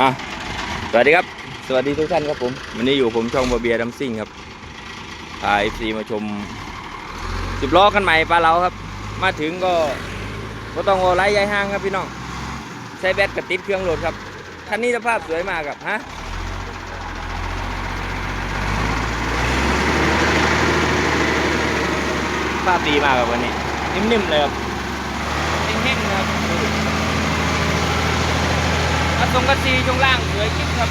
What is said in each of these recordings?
อะสวัสดีครับ สวัสดีทุกท่านครับผม วันนี้อยู่ผมช่องบาเบียดัมซิ่งครับพาเอฟซีมาชมสิบล้อกันใหม่ปลาเราครับ มาถึงก็ก็ต้องโอไล่ยายห้างครับพี่น้อง ใช้แบตกับติดเครื่องโหลดครับ คันนี้สภาพสวยมากครับ ฮะภาพดีมากครับวันนี้ นิ่มๆเลยครับเน่งๆนะครับ ดูดิแล้วตรงกระซีช่วงล่างสวยคลิปครับ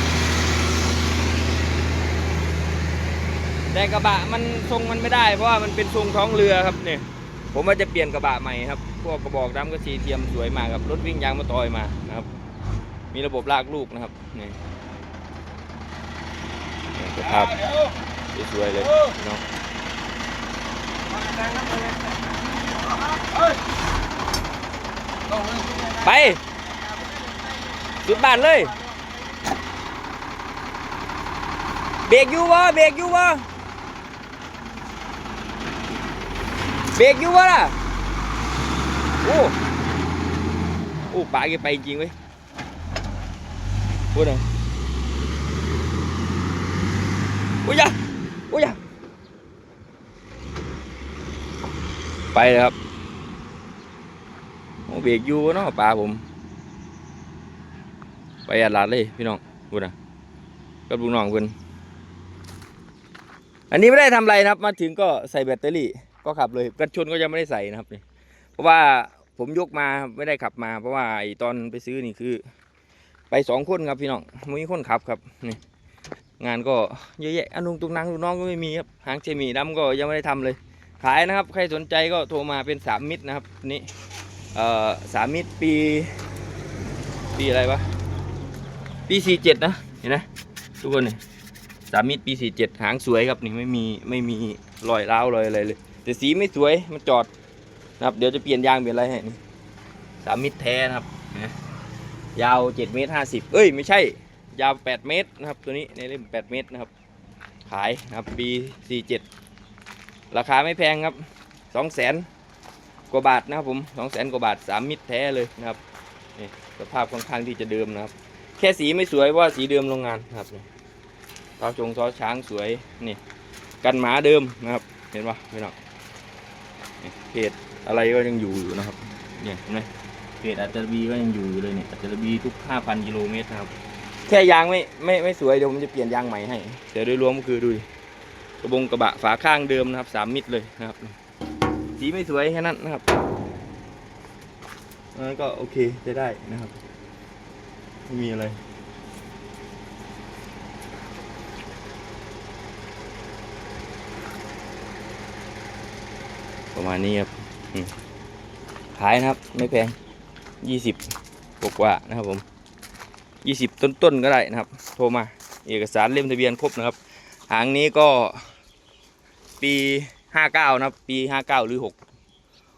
แต่กระบะมันทรงมันไม่ได้เพราะว่ามันเป็นทรงท้องเรือครับเนี่ยผมว่าจะเปลี่ยนกระบะใหม่ครับ พวกกระบอกดำกระซีเทียมสวยมากครับ รถวิ่งยางมาตอยมานะครับ มีระบบลากลูกนะครับนี่นี่สภาพสวยเลยเนาะไป สุดบานเลย เบรกอยู่วะเบรกอยู่วะเบรกอยู่วะล่ะ โอ้โอ้ปลาแกไปจริงเว้ยพูดหน่อยโอ้ยยาโอ้ยยาไปเลยครับ โอ้เบรกอยู่เนาะปลาผม ไปอัดลาดเลยพี่น้องพูดนะกับลูกน้องเพิ่นอันนี้ไม่ได้ทำอะไรนะครับ มาถึงก็ใส่แบตเตอรี่ก็ขับเลยกันชนก็ยังไม่ได้ใส่นะครับนี่เพราะว่าผมยกมาไม่ได้ขับมา เพราะว่าไอตอนไปซื้อนี่คือ ไปสองคนครับพี่น้องมีคนขับครับนี่งานก็เยอะแยะอันนุงตุงนังลูกน้องก็ไม่มีครับหางเชมีดำก็ยังไม่ได้ทำเลย ขายนะครับ ใครสนใจก็โทรมาเป็นสามมิตรนะครับนี่เอ่อสามมิตรปี ปีอะไรวะ ปีสี่เจ็ดนะ เห็นไหมทุกคนนี่สามมิตรปีสี่เจ็ดหางสวยครับนี่ไม่มีไม่มีรอยร้าวรอยอะไรเลย แต่สีไม่สวยมันจอดนะครับเดี๋ยวจะเปลี่ยนยางเปลี่ยนอะไรให้นี่สามมิตรแท้นะครับนไหมยาวเจ็ดเมตรห้าสิบเอ้ยไม่ใช่ ยาวแปดเมตรนะครับ ตัวนี้ในเล่มแปดเมตรนะครับ ขายนะครับปีสี่เจ็ดราคาไม่แพงครับสองแสนกว่าบาทนะครับผมสองแสนกว่าบาทสามมิตรแท้เลยนะครับนี่สภาพค่อนข้างที่จะเดิมนะครับ แค่สีไม่สวยเพราะว่าสีเดิมโรงงานครับนี่ท้อชงท้อช้างสวยนี่ กันหมาเดิมนะครับ เห็นปะพี่น้องเพจอะไรก็ยังอยู่อยู่นะครับ เนี่ยเห็นไหมเพจอัจฉรีก็ยังอยู่เลยเนี่ยอัจฉรีทุก 5,000 กิโลเมตรนะครับ แค่ยางไม่ไม่ไม่สวยเดี๋ยวผมจะเปลี่ยนยางใหม่ให้แต่โดยรวมก็คือดูกระบงกระบะฝาข้างเดิมนะครับสามมิตรเลยนะครับ สีไม่สวยแค่นั้นนะครับนั้นก็โอเคจะได้นะครับ ไม่มีอะไร ประมาณนี้ครับขายนะครับ ไม่แพงยี่สิบกว่านะครับผมยี่สิบต้นๆก็ได้นะครับ โทรมา เอกสารเล่มทะเบียนครบนะครับ หางนี้ก็ปีห้าเก้านะครับ ปีห้าเก้าหรือหก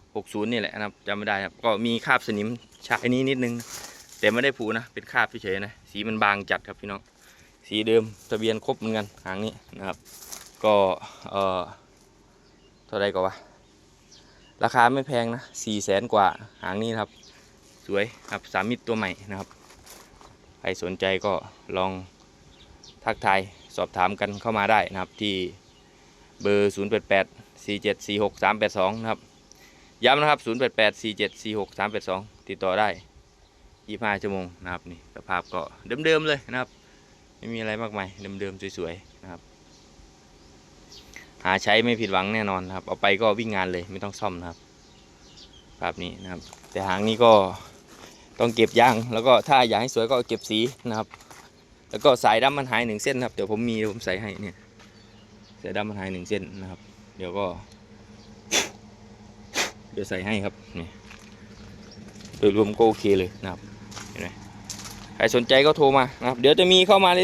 60นี่แหละนะครับจำไม่ได้ครับ ก็มีคราบสนิมชายนี้นิดนึง แต่ไม่ได้ผูนะ เป็นคราบเฉยๆนะ สีมันบางจัดครับพี่น้อง สีเดิมทะเบียนครบเหมือนกันหางนี้นะครับ ก็เออเท่าไรก็วะราคาไม่แพงนะ4แสนกว่าหางนี้ครับ สวยครับสามมิตรตัวใหม่นะครับ ใครสนใจก็ลองทักทายสอบถามกันเข้ามาได้นะครับที่เบอร์ 088 4746 382 นะครับ ย้ำนะครับ 0 8 8 4 7 4 6 3 8 2 ติดต่อได้ 25ชั่วโมงนะครับนี่สภาพก็เดิมๆเลยนะครับ ไม่มีอะไรมากมายเดิมๆสวยๆนะครับ หาใช้ไม่ผิดหวังแน่นอนนะครับ เอาไปก็วิ่งงานเลยไม่ต้องซ่อมนะครับภาพนี้นะครับ แต่หางนี้ก็ต้องเก็บยางแล้วก็ถ้าอยากให้สวยก็เก็บสีนะครับ แล้วก็สายดำมันหายหนึ่งเส้นนครับเดี๋ยวผมมีผมใส่ให้เนี่ยสายดำมันหายหนึ่งเส้นนะครับ เดี๋ยวก็ เดี๋ยวใส่ให้ครับนี่โดยรวมก็โอเคเลยนะครับ ใครสนใจก็โทรมานะครับเดี๋ยวจะมีเข้ามาเรื่อยๆ